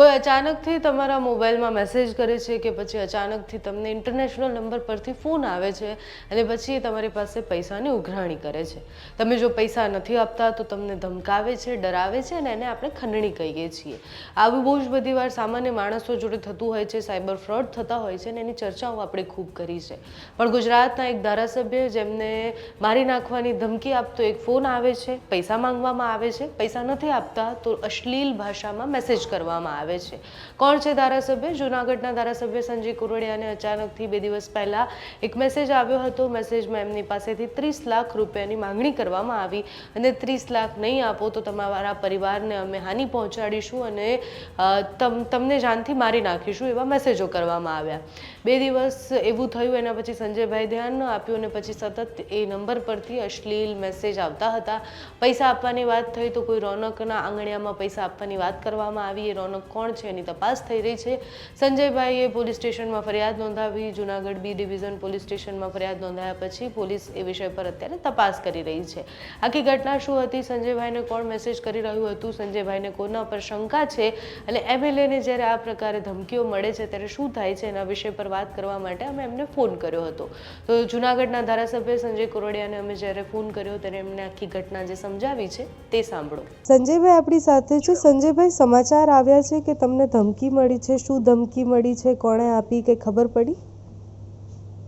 કોઈ અચાનકથી તમારા મોબાઈલમાં મેસેજ કરે છે કે પછી અચાનકથી તમને ઇન્ટરનેશનલ નંબર પરથી ફોન આવે છે અને પછી તમારી પાસે પૈસાની ઉઘરાણી કરે છે. તમે જો પૈસા નથી આપતા તો તમને ધમકાવે છે, ડરાવે છે અને એને આપણે ખંડણી કહીએ છીએ. આવું બહુ જ બધી વાર સામાન્ય માણસો જોડે થતું હોય છે, સાયબર ફ્રોડ થતા હોય છે અને એની ચર્ચાઓ આપણે ખૂબ કરી છે. પણ ગુજરાતના એક ધારાસભ્ય જેમને મારી નાખવાની ધમકી આપતો એક ફોન આવે છે, પૈસા માંગવામાં આવે છે, પૈસા નથી આપતા તો અશ્લીલ ભાષામાં મેસેજ કરવામાં આવે છે. કોણ છે ધારાસભ્ય? જૂનાગઢના ધારાસભ્ય સંજય કુરડિયાને અચાનકથી બે દિવસ પહેલા એક મેસેજ આવ્યો હતો. મેસેજમાં એમની પાસેથી ત્રીસ લાખ રૂપિયાની માંગણી કરવામાં આવી અને ત્રીસ લાખ નહીં આપો તો તમારા પરિવારને અમે હાનિ પહોંચાડીશું અને તમ, તમને જાનથી મારી નાખીશું એવા મેસેજો કરવામાં આવ્યા. બે દિવસ એવું થયું, એના પછી સંજયભાઈ ધ્યાન ન આપ્યું અને પછી સતત એ નંબર પરથી અશ્લીલ મેસેજ આવતા હતા. પૈસા આપવાની વાત થઈ તો કોઈ રોનકના આંગણિયામાં પૈસા આપવાની વાત કરવામાં આવી. એ રોનક કોણ છે એની તપાસ થઈ રહી છે. સંજયભાઈએ પોલીસ સ્ટેશનમાં ફરિયાદ નોંધાવી. જુનાગઢ બી ડિવિઝન પોલીસ સ્ટેશનમાં ફરિયાદ નોંધાયા પછી પોલીસ એ વિષય પર અત્યારે તપાસ કરી રહી છે. આખી ઘટના શું હતી? સંજયભાઈને કોણ મેસેજ કરી રહ્યું હતું? સંજયભાઈને કોના પર શંકા છે? અને એમએલએને જ્યારે આ પ્રકારે ધમકીઓ મળે છે, ત્યારે શું થાય છે? એના વિષય પર વાત કરવા માટે અમે એમને ફોન કર્યો હતો. તો જુનાગઢના ધારાસભ્ય સંજય કોરડિયાને અમે જ્યારે ફોન કર્યો ત્યારે એમને આખી ઘટના જે સમજાવી છે તે સાંભળો. સંજયભાઈ આપણી સાથે છે. સંજયભાઈ સમાચાર આવ્યા છે કે તમને ધમકી મળી છે? શું ધમકી મળી છે? કોણે આપી? કે ખબર પડી?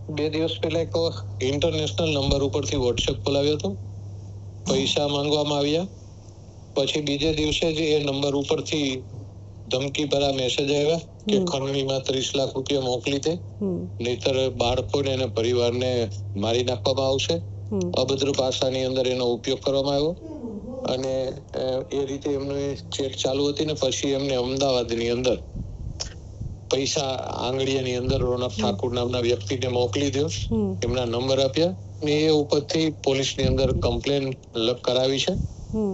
બે દિવસ પહેલા એક ઇન્ટરનેશનલ નંબર ઉપરથી વોટ્સએપ ખોલાવ્યો હતો. પૈસા માંગવામાં આવ્યા. પછી બીજે દિવસે જ એ નંબર ઉપરથી ધમકી ભરા મેસેજ આવ્યા કે. ખંડણીમાં ત્રીસ લાખ રૂપિયા મોકલી દે. નહીતર બાળકોને અને પરિવારને મારી નાખવામાં આવશે. અભદ્ર ભાષાની અંદર એનો ઉપયોગ કરવામાં આવ્યો. અને એ રીતે એમનું ચેટ ચાલુ હતી ને પછી એમને અમદાવાદની અંદર પૈસા આંગળીયાની અંદર રોનક ઠાકુર નામના વ્યક્તિને મોકલી દો એમના નંબર આપ્યા ને એ ઉપરથી પોલીસની અંદર કમ્પ્લેન કરાવી છે.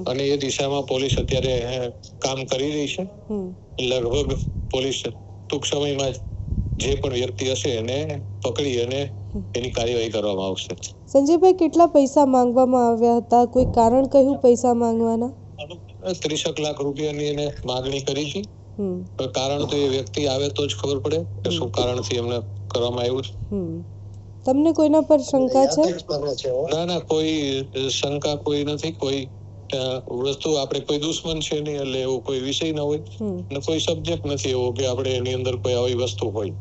અને એ દિશામાં પોલીસ અત્યારે કામ કરી રહી છે. લગભગ પોલીસ ટૂંક સમયમાં જે પણ વ્યક્તિ હશે એને પકડી અને એની કાર્યવાહી કરવામાં આવશે. સંજયભાઈ કેટલા પૈસા માંગવામાં આવ્યા હતા? કોઈ કારણ કહ્યું પૈસા માંગવાના? ત્રીસક લાખ રૂપિયાની એને માગણી કરી હતી કારણ તો એ વ્યક્તિ આવે તો જ ખબર પડે કે શું કારણથી એમને કરવામાં આવ્યું છે. તમને કોઈના પર શંકા છે? ના ના કોઈ શંકા કોઈ નથી. કોઈ વસ્તુ આપણે કોઈ દુશ્મન છે નહીં એટલે એવો કોઈ વિષય ન હોય. અને કોઈ સબ્જેક્ટ નથી એવો કે આપણે એની અંદર કોઈ આવી વસ્તુ હોય.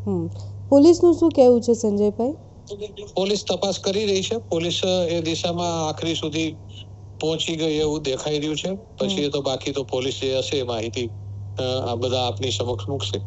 પોલીસનું શું કહેવું છે સંજયભાઈ? પોલીસ તપાસ કરી રહી છે. પોલીસ એ દિશામાં આખરી સુધી પહોંચી ગઈ એવું દેખાઈ રહ્યું છે. પછી એ તો બાકી તો પોલીસ જે હશે માહિતી આ બધા આપની સમક્ષ મૂકશે.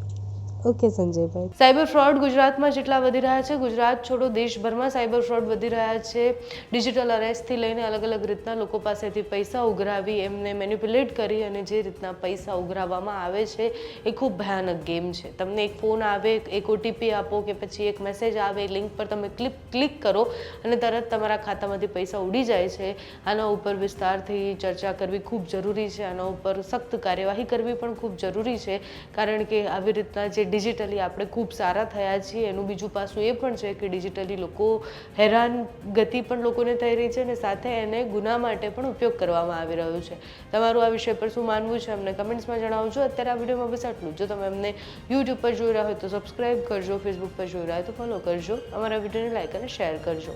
ઓકે સંજયભાઈ સાયબર ફ્રોડ ગુજરાતમાં જેટલા વધી રહ્યા છે, ગુજરાત છોડો દેશભરમાં સાયબર ફ્રોડ વધી રહ્યા છે. ડિજિટલ અરેસ્ટથી લઈને અલગ અલગ રીતના લોકો પાસેથી પૈસા ઉઘરાવી એમને મેન્યુપ્યુલેટ કરી અને જે રીતના પૈસા ઉઘરાવવામાં આવે છે, એ ખૂબ ભયાનક ગેમ છે. તમને એક ફોન આવે, એક ઓટીપી આપો કે પછી એક મેસેજ આવે લિંક પર તમે ક્લિક ક્લિક કરો અને તરત તમારા ખાતામાંથી પૈસા ઉડી જાય છે. આના ઉપર વિસ્તારથી ચર્ચા કરવી ખૂબ જરૂરી છે. આના ઉપર સખ્ત કાર્યવાહી કરવી પણ ખૂબ જરૂરી છે. કારણ કે આવી રીતના જે ડિજિટલી આપણે ખૂબ સારા થયા છીએ. એનું બીજું પાસું એ પણ છે કે ડિજિટલી લોકો હેરાન ગતિ પણ લોકોને થઈ રહી છે અને સાથે એને ગુના માટે પણ ઉપયોગ કરવામાં આવી રહ્યો છે. તમારું આ વિષય પર શું માનવું છે અમને કમેન્ટ્સમાં જણાવજો. અત્યારે આ વિડીયોમાં બસ આટલું જો. તમે અમને યુટ્યુબ પર જોઈ રહ્યા હોય તો સબસ્ક્રાઈબ કરજો ફેસબુક પર જોઈ રહ્યા હોય તો ફોલો કરજો. અમારા વિડીયોને લાઈક અને શેર કરજો.